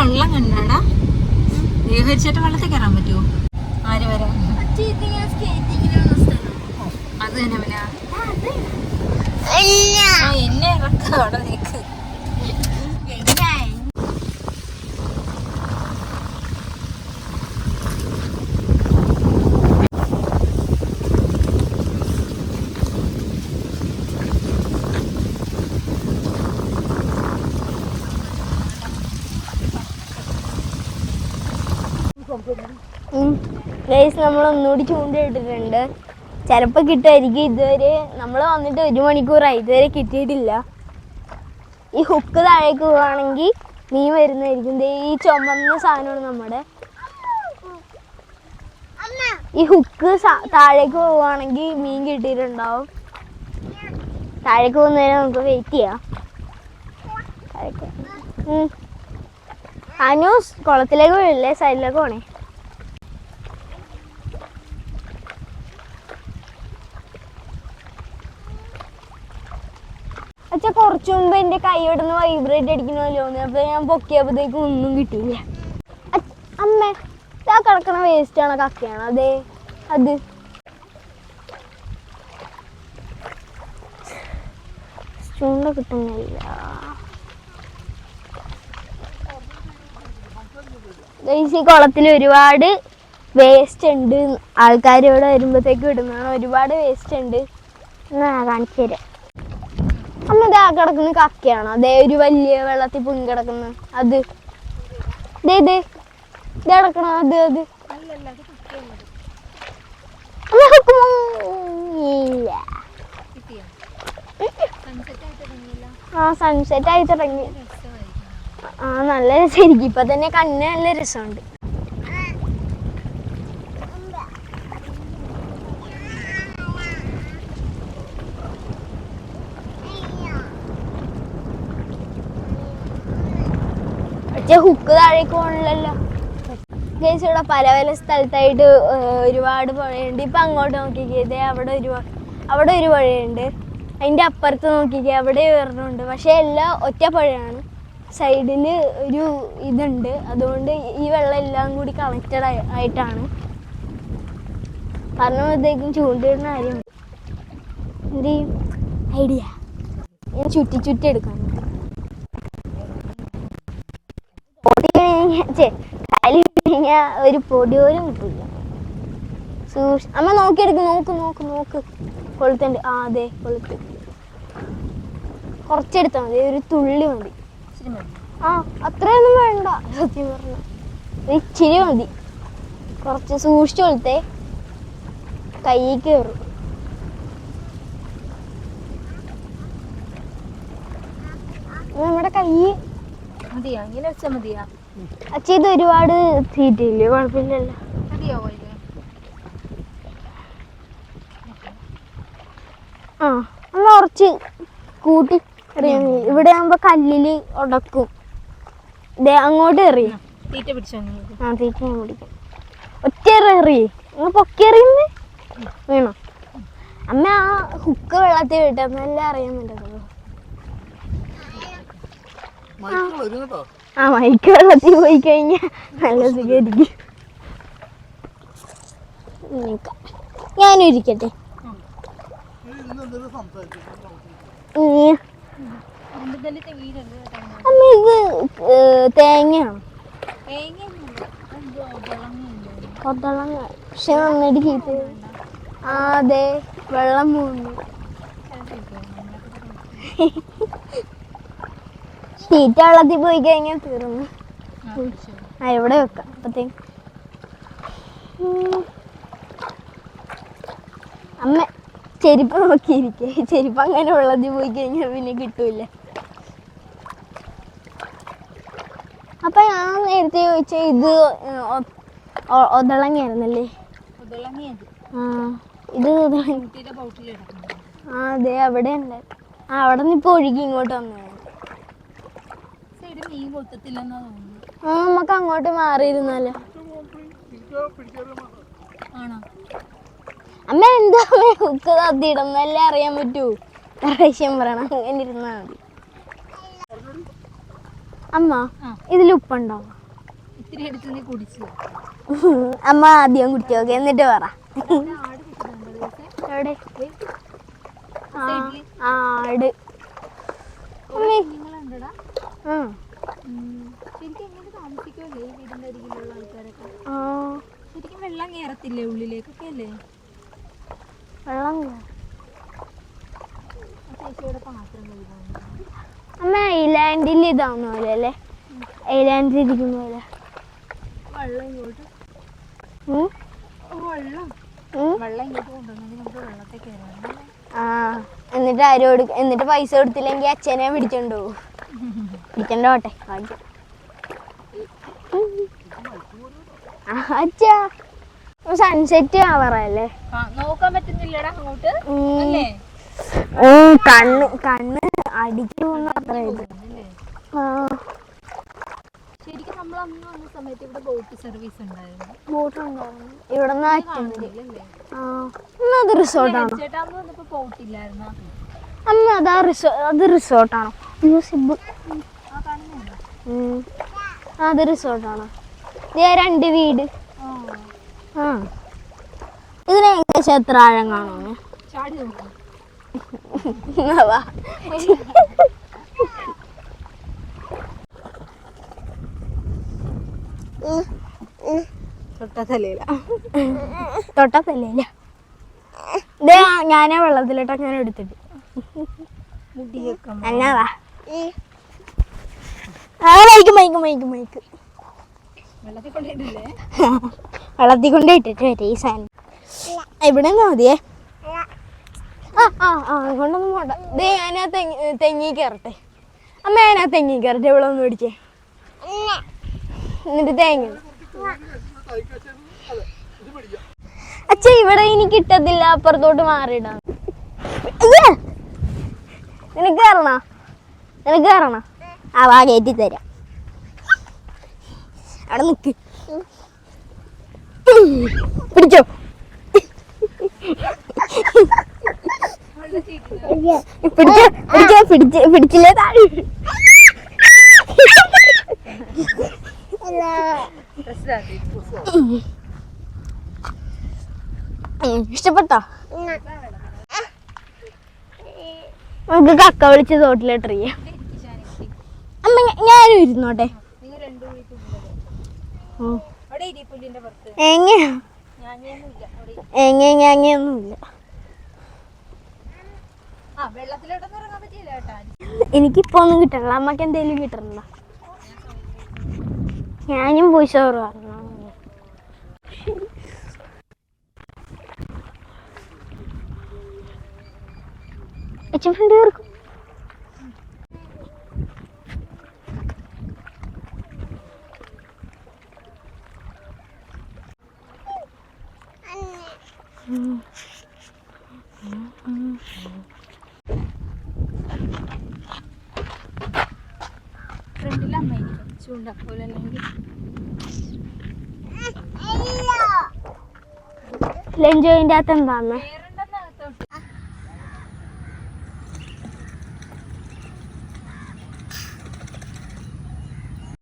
വെള്ളം കണ്ടാടാ. ദേഹരിച്ചിട്ട് വെള്ളത്തിൽ കയറാൻ പറ്റുമോ ആര് വരാം? അത് തന്നെ പിന്നെ എന്നെ അവിടെ നിൽക്ക് ഗൈസ് നമ്മൾ ഒന്നുകൂടി ചൂണ്ടയിട്ടിട്ടുണ്ട്. ചിലപ്പോൾ കിട്ടുമായിരിക്കും. ഇതുവരെ നമ്മൾ വന്നിട്ട് ഒരു മണിക്കൂറായി. ഇതുവരെ കിട്ടിയിട്ടില്ല. ഈ ഹുക്ക് താഴേക്ക് പോവുകയാണെങ്കിൽ മീൻ വരുന്നതായിരിക്കും. ഈ ചുമന്ന സാധനമാണ് നമ്മുടെ. ഈ ഹുക്ക് താഴേക്ക് പോവുകയാണെങ്കിൽ മീൻ കിട്ടിയിട്ടുണ്ടാവും. താഴേക്ക് പോകുന്നതിന് നമുക്ക് വെയിറ്റ് ചെയ്യാം. താഴേക്ക്. അനൂസ് കുളത്തിലേക്ക് പോയില്ലേ? സൈഡിലേക്ക് പോണേ അച്ഛ കുറച്ചു മുമ്പ് എന്റെ കൈ ഇവിടുന്ന് വൈബ്രേറ്റ് അടിക്കണമല്ലോ അപ്പൊ ഞാൻ പൊക്കിയപ്പോഴത്തേക്കും ഒന്നും കിട്ടിയില്ല അമ്മ ഇതാ കിടക്കണ വേസ്റ്റ് ആണോ കക്കയാണോ. അതെ അത്. ചൂണ്ട കിട്ടുന്നില്ല ഈ കുളത്തിൽ ഒരുപാട് വേസ്റ്റ് ഉണ്ട്. ആൾക്കാർ ഇവിടെ വരുമ്പോഴത്തേക്ക് ഇടുന്നതാണ്. ഒരുപാട് വേസ്റ്റ് ഉണ്ട്. എന്നാ കാണിച്ചു തരാം. അമ്മ ഇതാ കിടക്കുന്ന കക്കയാണോ? അതേ ഒരു വലിയ വെള്ളത്തിൽ പൊങ്ങി കിടക്കുന്ന. അത്. ദേ ദേ. ഇത് കിടക്കണ? അത് അത്. ആ സൺസെറ്റ് ആയി തുടങ്ങി. ആ നല്ല രസമായിരിക്കും. ഇപ്പൊ തന്നെ കണ്ണ് നല്ല രസമുണ്ട്. ഹുക്ക് താഴേക്ക് പോകണില്ലല്ലോ ഗൈസ് ഇവിടെ പല പല സ്ഥലത്തായിട്ട് ഒരുപാട് പുഴയുണ്ട്. ഇപ്പൊ അങ്ങോട്ട് നോക്കിക്കേ അവിടെ ഒരു അവിടെ ഒരു പുഴയുണ്ട്. അതിന്റെ അപ്പുറത്ത് നോക്കിക്കേ അവിടെ വേറൊന്നുണ്ട് പക്ഷെ എല്ലാം ഒറ്റ പുഴയാണ്. സൈഡിൽ ഒരു ഇതുണ്ട്. അതുകൊണ്ട് ഈ വെള്ളം എല്ലാം കൂടി കണക്റ്റഡ് ആയിട്ടാണ്. പറഞ്ഞപ്പോഴത്തേക്കും ചൂണ്ടിടുന്ന കാര്യം എന്ത് ഐഡിയ ഞാൻ ചുറ്റി ചുറ്റി എടുക്കാം പൊടി കഴിഞ്ഞാ- ഛെ, ഒരു പൊടി പോലും കിട്ടില്ല സൂക്ഷ അമ്മ നോക്കിയെടുക്കും നോക്ക് നോക്ക് നോക്ക്. കൊളുത്തുണ്ട്. ആ അതെ കൊളുത്ത്. കുറച്ചെടുത്താൽ മതി. ഒരു തുള്ളി മതി. ആ അത്രയൊന്നും വേണ്ട. സത്യം പറഞ്ഞ. ഇച്ചിരി മതി. കുറച്ച് സൂക്ഷിച്ചു കൊളുത്തേ. കൈ കയറും. നമ്മുടെ കൈ. മതിയാ? ഇങ്ങനെ വെച്ചാൽ മതിയാ? അച്ഛ ഇത് ഒരുപാട് തീറ്റില്ലേ കുഴപ്പമില്ലല്ലോ. ആ നമ്മൾ കുറച്ച് കൂട്ടി എറിയാൻ ഇവിടെ ആകുമ്പോ കല്ലിൽ ഉടക്കും. ദേ അങ്ങോട്ട് എറിയും തീറ്റ പിടിച്ചോ ആ തീറ്റ ഞാൻ പിടിക്കും ഒറ്റ എറി എറിയേ നിങ്ങൾ പൊക്കി വീണോ? അമ്മ ആ ഹുക്ക് വെള്ളത്തിൽ വിട്ടെന്നല്ലേ അറിയാൻ പറ്റത്തുള്ളൂ ആ മൈക്ക് വെള്ളത്തിൽ പോയി കഴിഞ്ഞാൽ നല്ല സുഖമായിരിക്കും. ഞാനും ഇരിക്കട്ടെ അമ്മ ഇത് തേങ്ങയാണോ കൊത്തളങ്ങ പക്ഷെ നന്നായിട്ട് കീപ്പ് ആ അതെ വെള്ളം പോകുന്നു തീറ്റ വെള്ളത്തിൽ പോയി കഴിഞ്ഞാൽ തീർന്നു. ആ ഇവിടെ വെക്കാം. അപ്പത്തേക്ക്. അമ്മ ചെരുപ്പ് നോക്കിയിരിക്കേ. ചെരുപ്പ് അങ്ങനെ വെള്ളത്തിൽ പോയി കഴിഞ്ഞാൽ പിന്നെ കിട്ടൂല. അപ്പൊ ഞാൻ നേരത്തെ ചോദിച്ച ഇത് ഒതളങ്ങയായിരുന്നല്ലേ? ആ ഇത് ആ അതെ അവിടെ ഉണ്ട് ആ അവിടെ നിന്ന് ഇപ്പൊ ഒഴുകി ഇങ്ങോട്ട് വന്നതാണ് സൈഡ് മീൻ കൊത്തത്തില്ലെന്നാ തോന്നുന്നു ആ നമുക്ക് അങ്ങോട്ട് മാറിയിരുന്നല്ലോ ആണോ? അമ്മ എന്താ ഉക്ക് തത്തിയിടുന്നല്ലേ അറിയാൻ പറ്റൂ. പ്രാവശ്യം പറയണം അങ്ങനെ ഇരുന്നാ മതി. അമ്മ. ഇതിൽ ഉപ്പുണ്ടോ? ഇത്തിരി എടുത്ത് നീ കുടിച്ചു. അമ്മ ആദ്യം കുടിച്ചു നോക്കി എന്നിട്ട് പറ. എവിടെ? ആട്. അമ്മേ. ശരിക്കും വെള്ളം കയറത്തില്ലേ ഉള്ളിലേക്കൊക്കെ അല്ലേ? വെള്ളം അമ്മ ഐലാൻഡിൽ ഇതാവുന്ന പോലെ അല്ലേ? ഐലാൻഡിൽ ഇരിക്കുന്ന പോലെ. വെള്ളം ഇങ്ങോട്ട്. വെള്ളം. വെള്ളം ഇങ്ങോട്ട് കൊണ്ടുവന്നെങ്കിൽ നമുക്ക് ആ. എന്നിട്ട് ആരോട് എന്നിട്ട് പൈസ കൊടുത്തില്ലെങ്കിൽ അച്ഛനെ പിടിച്ചോണ്ട് പോകും അച്ഛാ. സൺസെറ്റ് ആവാറല്ലേ നോക്കാൻ പറ്റുന്നില്ലടാ അങ്ങോട്ട്? കണ്ണ് കണ്ണ് അടിച്ചു അത്ര ഇത്. ശരിക്കും നമ്മൾ അന്ന് വന്ന സമയത്ത് ഇവിടെ ബോട്ട് സർവീസ് ഉണ്ടായിരുന്നു. ഇവിടെ നിന്ന് അച്ഛൻ റിസോർട്ടാണ് ചേട്ടാ അത് റിസോർട്ടാണോ. വന്നപ്പോ ബോട്ടില്ലായിരുന്നോ അമ്മ അതാ റിസോ അത് റിസോർട്ടാണോ. അയ്യോ സിബ് അത് റിസോർട്ടാണോ? ഇതേ രണ്ട് വീട്. ആ. ഇതിന് ഏകദേശം എത്ര ആഴം കാണും ചാടി നോക്കാം വാ തൊട്ടതലയില തൊട്ടത്തല്ലേ ഇതേ ഞാനാ വെള്ളത്തിലിട്ട് ഞാൻ എടുത്തിട്ട്. മുടിയൊക്കെ വാ. ആ മൈക്ക് മൈക്ക് മൈക്ക് മൈക്ക് വെള്ളത്തിൽ കൊണ്ട് ഇട്ടിട്ട് വരെ ഈ സാധനം. ഇവിടെ മതിയേ ആ ആ ആ കൊണ്ടൊന്നും പോണ്ട. ദേ ഞാനാ തെങ്ങി തെങ്ങി കയറട്ടെ. അമ്മ ഞാനാ തെങ്ങി കയറട്ടെ ഇവിടെ ഒന്ന് പിടിച്ചേ. എന്നിട്ട് തേങ്ങ അച്ഛ ഇവിടെ ഇനി കിട്ടത്തില്ല അപ്പുറത്തോട്ട് മാറിയിടാം! നിനക്ക് കയറണ? നിനക്ക് കയറണ ആ വാ കയറ്റി തരാം. അവിടെ നിക്ക്. പിടിച്ചോ. പിടിച്ചോ പിടിച്ചോ പിടിച്ച് പിടിച്ചില്ലേ താഴെ? ഇഷ്ടപ്പെട്ടോ? നമുക്ക് കക്ക വിളിച്ച് തോട്ടിലിട്ടെറിയാം എങ്ങനെയാ ഞാനൊന്നുമില്ല അവിടെ ഇരി. എങ്ങനെ എനിക്കിപ്പോ ഒന്നും കിട്ടണില്ല. അമ്മയ്ക്ക് എന്തെങ്കിലും കിട്ടണില്ല ഞാനും പോയി ചോറ് പറഞ്ഞു ഫ്രണ്ട് കയറും ഫ്രണ്ടിൽ അമ്മ ഇരിക്കും ചൂണ്ടപ്പോലെ അല്ലെങ്കിൽ ലഞ്ച് അതിന്റെ അകത്ത് എന്താ അമ്മ വേറെ